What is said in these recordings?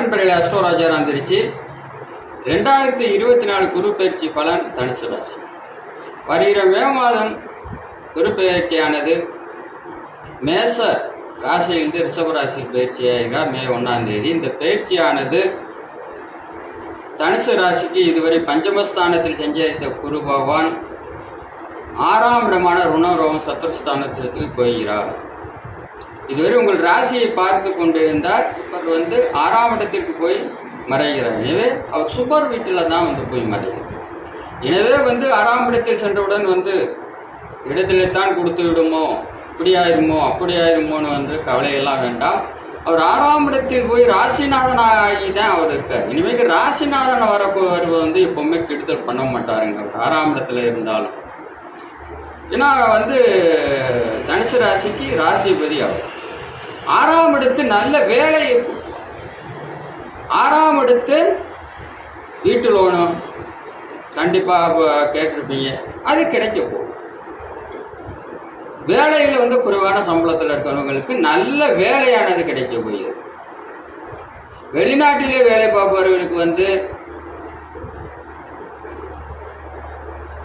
நண்பர்களே அஸ்ட்ரோராஜாராம் திருச்சி ரெண்டாயிரத்தி இருபத்தி நாலு குரு பயிற்சி பலன் தனுசு ராசி. வருகிற மே மாதம் குரு பயிற்சியானது மேச ராசியிலிருந்து ரிஷப ராசி பயிற்சியாக மே ஒன்றாம் தேதி. இந்த பயிற்சியானது தனுசு ராசிக்கு இதுவரை பஞ்சமஸ்தானத்தில் சஞ்சரித்த குரு பகவான் ஆறாம் இடமான ருணரோகம் சத்ருஸ்தானத்திற்கு போகிறார். இதுவரை உங்கள் ராசியை பார்த்து கொண்டிருந்தார். அவர் வந்து ஆறாம் இடத்திற்கு போய் மறைகிறார். எனவே அவர் சுபர் வீட்டில் தான் வந்து போய் மறைகிறார். எனவே வந்து ஆறாம் இடத்தில் சென்றவுடன் வந்து இடத்திலே தான் கொடுத்து விடுமோ இப்படி ஆயிருமோ அப்படி ஆயிருமோன்னு வந்து கவலையெல்லாம் வேண்டாம். அவர் ஆறாம் இடத்தில் போய் ராசிநாதன் ஆகி தான் அவர் இருக்கார். இனிமேல் ராசிநாதன் வர வருவது வந்து எப்பவுமே கெடுதல் பண்ண மாட்டாருங்க அவர். ஆறாம் இடத்துல இருந்தாலும். ஏன்னா வந்து தனுசு ராசிக்கு ராசிபதி அவர். ஆறாம் எடுத்து நல்ல வேலையை ஆறாம் எடுத்து வீட்டு லோனு. கண்டிப்பாக கேட்டிருப்பீங்க. அது கிடைக்க போகும் வேலையில் வந்து குறைவான சம்பளத்தில் இருக்கிறவங்களுக்கு நல்ல வேலையானது கிடைக்க போயிடும் வெளிநாட்டிலே வேலை பார்ப்பவர்களுக்கு வந்து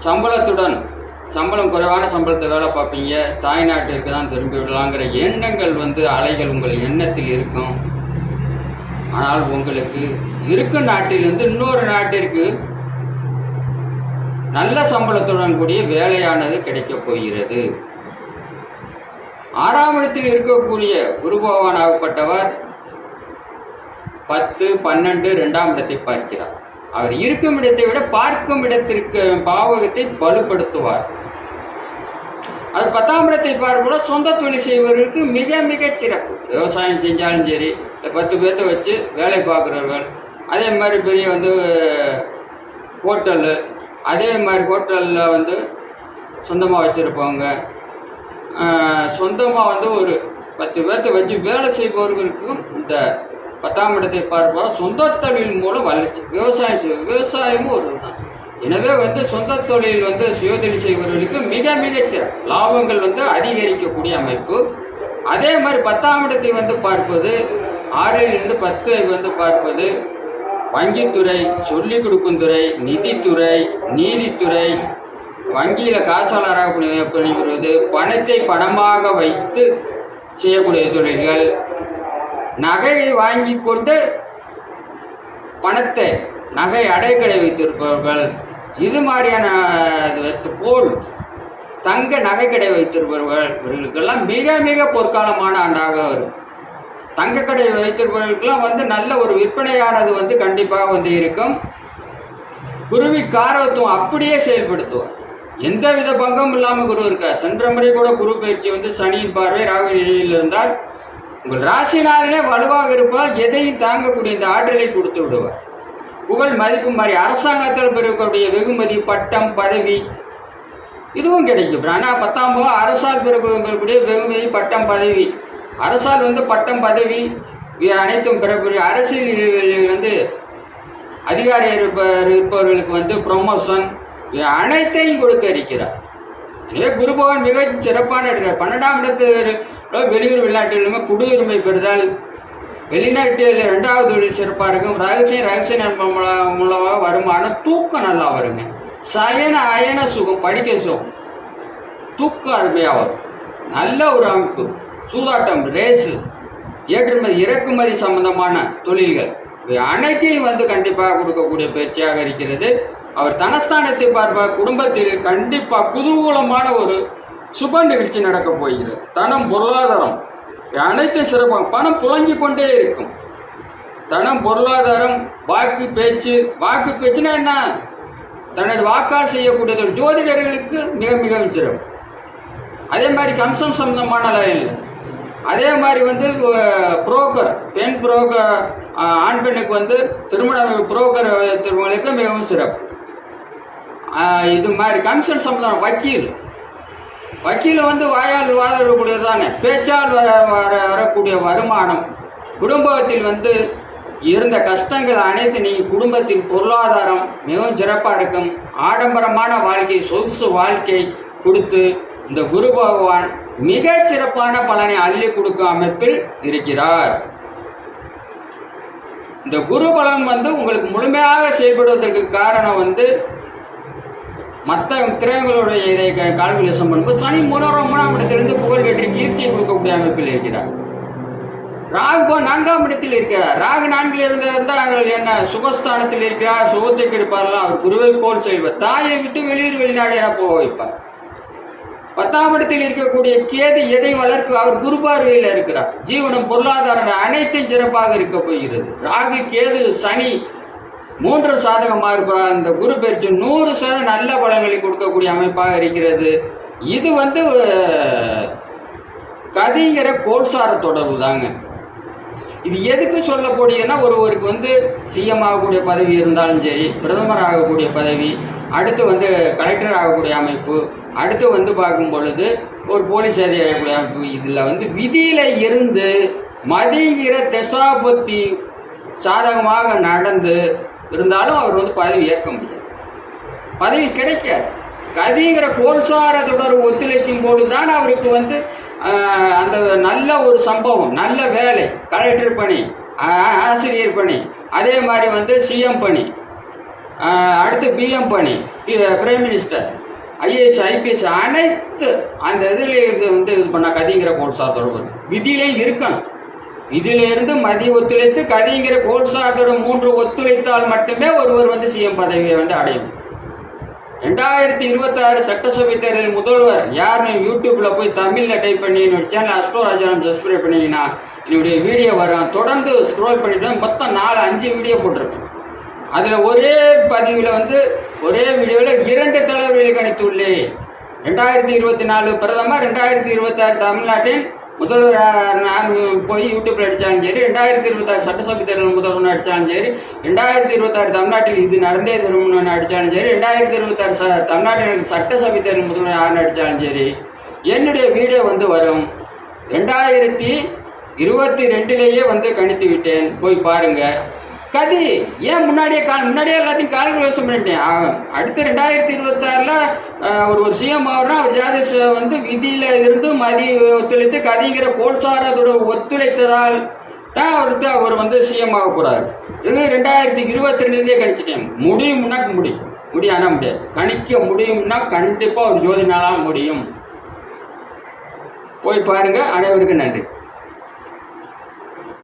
சம்பளத்துடன் சம்பளம் குறைவான சம்பளத்தை வேலை பார்ப்பீங்க. தாய்நாட்டிற்கு தான் திரும்பி விடலாங்கிற எண்ணங்கள் வந்து அலைகள் உங்கள் எண்ணத்தில் இருக்கும். ஆனால் உங்களுக்கு இருக்கும் நாட்டிலிருந்து இன்னொரு நாட்டிற்கு நல்ல சம்பளத்துடன் கூடிய வேலையானது கிடைக்கப் போகிறது. ஆறாம் இடத்தில் இருக்கக்கூடிய குரு பகவான் ஆகப்பட்டவர் பத்து பன்னெண்டு ரெண்டாம் இடத்தை பார்க்கிறார். அவர் இருக்கும் இடத்தை விட பார்க்கும் இடத்திற்கு பாவகத்தை வலுப்படுத்துவார். அவர் பத்தாம் இடத்தை பார்க்கும்போது சொந்த தொழில் செய்வதற்கு மிக மிக சிறப்பு. விவசாயம் செஞ்சாலும் சரி பத்து பேர்த்த வச்சு வேலை பார்க்குறவர்கள் அதே மாதிரி பெரிய வந்து ஹோட்டலு அதே மாதிரி ஹோட்டலில் வந்து சொந்தமாக வச்சுருப்பவங்க சொந்தமாக வந்து ஒரு பத்து பேர்த்த வச்சு வேலை செய்பவர்களுக்கும் இந்த பத்தாம் இடத்தை பார்ப்போம். சொந்த தொழில் மூலம் வளர்ச்சி. விவசாயம் செய்வோம். விவசாயமும் ஒரு தான். எனவே வந்து சொந்த தொழில் வந்து சுயதொழில் செய்பவர்களுக்கு மிக மிகச்சிற லாபங்கள் வந்து அதிகரிக்கக்கூடிய அமைப்பு. அதே மாதிரி பத்தாம் இடத்தை வந்து பார்ப்பது ஆறிலிருந்து பத்து பத்தை வந்து பார்ப்பது வங்கித்துறை சொல்லிக் கொடுக்கும் துறை நிதித்துறை நீதித்துறை வங்கியில் காசாளராக பணிபுரிவது பணத்தை பணமாக வைத்து செய்யக்கூடிய தொழில்கள் நகையை வாங்கி கொண்டு பணத்தை நகை அடைக்கடை வைத்திருப்பவர்கள். இது மாதிரியான இது போல் தங்க நகைக்கடை வைத்திருப்பவர்கள் இவர்களுக்கெல்லாம் மிக மிக பொற்காலமான ஆண்டாக வரும். தங்கக்கடை வைத்திருப்பவர்களுக்கெல்லாம் வந்து நல்ல ஒரு விற்பனையானது வந்து கண்டிப்பாக வந்து இருக்கும். குருவி காரத்துவம் அப்படியே செயல்படுத்துவார். எந்த வித பங்கமும் இல்லாமல் குரு இருக்கார். சென்ற முறை கூட குரு பயிற்சி வந்து சனியின் பார்வை ராகு நிலையில் இருந்தால் உங்கள் ராசினாலே வலுவாக இருப்பால் எதையும் தாங்கக்கூடிய இந்த ஆற்றலை கொடுத்து விடுவார். புகழ் மதிப்பு மாதிரி அரசாங்கத்தில் பெறக்கூடிய வெகுமதி பட்டம் பதவி இதுவும் கிடைக்கும். ஆனால் பத்தாம் போக அரசால் பிறகு பெறக்கூடிய வெகுமதி பட்டம் பதவி. அரசால் வந்து பட்டம் பதவி இவை அனைத்தும் பெறக்கூடிய அரசியல் வந்து அதிகாரி இருப்ப- இருப்பவர்களுக்கு வந்து ப்ரொமோஷன் இவை அனைத்தையும் கொடுக்க இருக்கிறார். இதே குருபவன் மிக சிறப்பான எடுத்தார். பன்னெண்டாம் இடத்து வெளியூர் விளையாட்டுகளுமே குடியுரிமை பெறுதல். வெளிநாட்டில் ரெண்டாவது தொழில் சிறப்பாக இருக்கும். ரகசியம் ரகசிய நண்பன் மூலமாக வருமானம் தூக்கம் நல்லா வருங்க. சயன அயன சுகம் படிக்க சுகம். தூக்கம் அருமையாக வரும். நல்ல ஒரு அமைப்பு. சூதாட்டம் ரேஸு ஏற்றுமதி இறக்குமதி சம்பந்தமான தொழில்கள். இவை அனைத்தையும் வந்து கண்டிப்பாக கொடுக்கக்கூடிய பயிற்சியாக இருக்கிறது. அவர் தனஸ்தானத்தை பார்ப்பார் குடும்பத்தில் கண்டிப்பாக குதூகூலமான ஒரு சுப நிகழ்ச்சி நடக்க போகிறது. தனம் பொருளாதாரம். அனைத்து அனைத்தும் சிறப்பாக பணம் புழங்கிக் கொண்டே இருக்கும். தனம் பொருளாதாரம் வாக்கு பேச்சு. வாக்கு பேச்சுன்னா என்ன? தனது வாக்கால் செய்யக்கூடியது ஜோதிடர்களுக்கு மிக மிகவும் சிறப்பு. அதே மாதிரி கம்சம் சம்பந்தமான லைனில் அதே மாதிரி வந்து புரோக்கர். பெண் புரோக்கர் ஆண் பெண்ணுக்கு வந்து திருமண புரோக்கர் திருமணங்களுக்கு மிகவும் சிறப்பு. இது மாதிரி கமிஷன் சம்பந்தம் வக்கீல். வக்கீல் வந்து வாயால் வாதிடக்கூடியது தானே. பேச்சால் வர வர வரக்கூடிய வருமானம். குடும்பத்தில் வந்து இருந்த கஷ்டங்கள் அனைத்து நீங்கள் குடும்பத்தின் பொருளாதாரம் மிகவும் சிறப்பாக இருக்கும். ஆடம்பரமான வாழ்க்கை சொகுசு வாழ்க்கை கொடுத்து இந்த குரு பகவான் மிக சிறப்பான பலனை அள்ளி கொடுக்கும் அமைப்பில் இருக்கிறார். இந்த குரு பலன் வந்து உங்களுக்கு முழுமையாக செயல்படுவதற்கு காரணம் வந்து மற்ற கிரகங்களுடைய இதை கால்குலேஷன் பண்ணும்போது சனி மூணாம் மூணாம் இடத்திலிருந்து புகழ் பெற்று கீர்த்தியை கொடுக்கக்கூடிய அமைப்பில் இருக்கிறார். ராகு போ நான்காம் இடத்தில் இருக்கிறார். ராகு நான்கில் இருந்து இருந்தால் என்ன? சுகஸ்தானத்தில் இருக்கிறார். சுகத்தை கெடுப்பாரெல்லாம் அவர் குருவை போல் செய்வார் தாயை விட்டு வெளியூர் வெளிநாடு போக வைப்பார். பத்தாம் இடத்தில் இருக்கக்கூடிய கேது எதை வளர்க்க அவர் குரு பார்வையில் இருக்கிறார். ஜீவனம் பொருளாதாரம் அனைத்தும் சிறப்பாக இருக்க போகிறது. ராகு கேது சனி மூன்று சாதகமாக இருப்பார் அந்த குரு பயிற்சி. நூறு சதம் நல்ல பலன்களை கொடுக்கக்கூடிய அமைப்பாக இருக்கிறது. இது வந்து கதிங்கிற கோல்சார தொடர்பு தாங்க. இது எதுக்கு சொல்லக்கூடியதுன்னா ஒருவருக்கு வந்து சிஎம் ஆகக்கூடிய பதவி இருந்தாலும் சரி பிரதமர் ஆகக்கூடிய பதவி அடுத்து வந்து கலெக்டர் ஆகக்கூடிய அமைப்பு அடுத்து வந்து பார்க்கும் பொழுது ஒரு போலீஸ் அதிகாரி ஆகக்கூடிய அமைப்பு இதில் வந்து விதியில் இருந்து மதிங்கிற திசாபத்தி சாதகமாக நடந்து இருந்தாலும் அவர் வந்து பதவி ஏற்க முடியாது. பதவி கிடைக்காது. கதிங்கிற கோல்சார தொடர்பு ஒத்துழைக்கும் போது தான் அவருக்கு வந்து அந்த நல்ல ஒரு சம்பவம் நல்ல வேலை கலெக்டர் பணி ஆசிரியர் பணி அதே மாதிரி வந்து சிஎம் பணி அடுத்து பிஎம் பணி பிரைம் மினிஸ்டர் ஐஏஎஸ் ஐபிஎஸ் அனைத்து அந்த இதில் இது வந்து இது பண்ண கதிங்கிற கோல்சார் தொடர்பு விதியிலே இருக்கணும். இதிலிருந்து மதிய ஒத்துழைத்து கதிங்கிற கோல்சாரத்தோட மூன்று ஒத்துழைத்தால் மட்டுமே ஒருவர் வந்து சிஎம் பதவியை வந்து அடையும். ரெண்டாயிரத்தி இருபத்தாறு சட்டசபை தேர்தலில் முதல்வர் யாருன்னு யூடியூப்ல போய் தமிழ்ல டைப் பண்ணி என்னோட சேனல் அஸ்ட்ரோ ராஜாராம் சப்ஸ்கிரைப் பண்ணீங்கன்னா என்னுடைய வீடியோ வரும் தொடர்ந்து ஸ்க்ரோல் பண்ணிட்டு மொத்தம் நாலு அஞ்சு வீடியோ போட்டிருக்கேன். அதில் ஒரே பதிவில் வந்து ஒரே வீடியோவில் இரண்டு தலைவர்களை கணித்துள்ளேன் ரெண்டாயிரத்தி இருபத்தி நாலு பிரதமர் ரெண்டாயிரத்தி இருபத்தாறு தமிழ்நாட்டின் முதல்வர் நான் போய் யூடியூப்ல அடித்தாலும் சரி ரெண்டாயிரத்தி இருபத்தாறு சட்டசபை தேர்தல் முதல்வர் அடித்தாலும் சரி ரெண்டாயிரத்தி இருபத்தாறு தமிழ்நாட்டில் இது நடந்தே திருமணம் அடித்தாலும் சரி ரெண்டாயிரத்தி இருபத்தாறு ச தமிழ்நாட்டில் சட்டசபை தேர்தல் முதல்வர் யாருன்னு அடித்தாலும் சரி என்னுடைய வீடியோ வந்து வரும். ரெண்டாயிரத்தி இருபத்தி ரெண்டுலேயே வந்து கணித்து விட்டேன். போய் பாருங்கள் கதி. ஏன் முன்னாடியே கால் முன்னாடியே எல்லாத்தையும் கால்குலேஷன் பண்ணிட்டேன். அடுத்து ரெண்டாயிரத்தி இருபத்தாறில் ஒரு ஒரு சிஎம் ஆகுனா அவர் ஜாதேஷ் வந்து விதியில இருந்து மதி ஒத்துழைத்து கதிங்கிற கோல்சாரத்தோட ஒத்துழைத்ததால் தான் அவருக்கு அவர் வந்து சிஎம் ஆக போறாரு. இது ரெண்டாயிரத்தி இருபத்தி ரெண்டுலேயே கணிச்சிட்டேன் முடியும்னா முடியும். முடியானா முடியாது. கணிக்க முடியும்னா கண்டிப்பாக ஒரு ஜோதினாலாம் முடியும். போய் பாருங்க. அனைவருக்கும் நன்றி.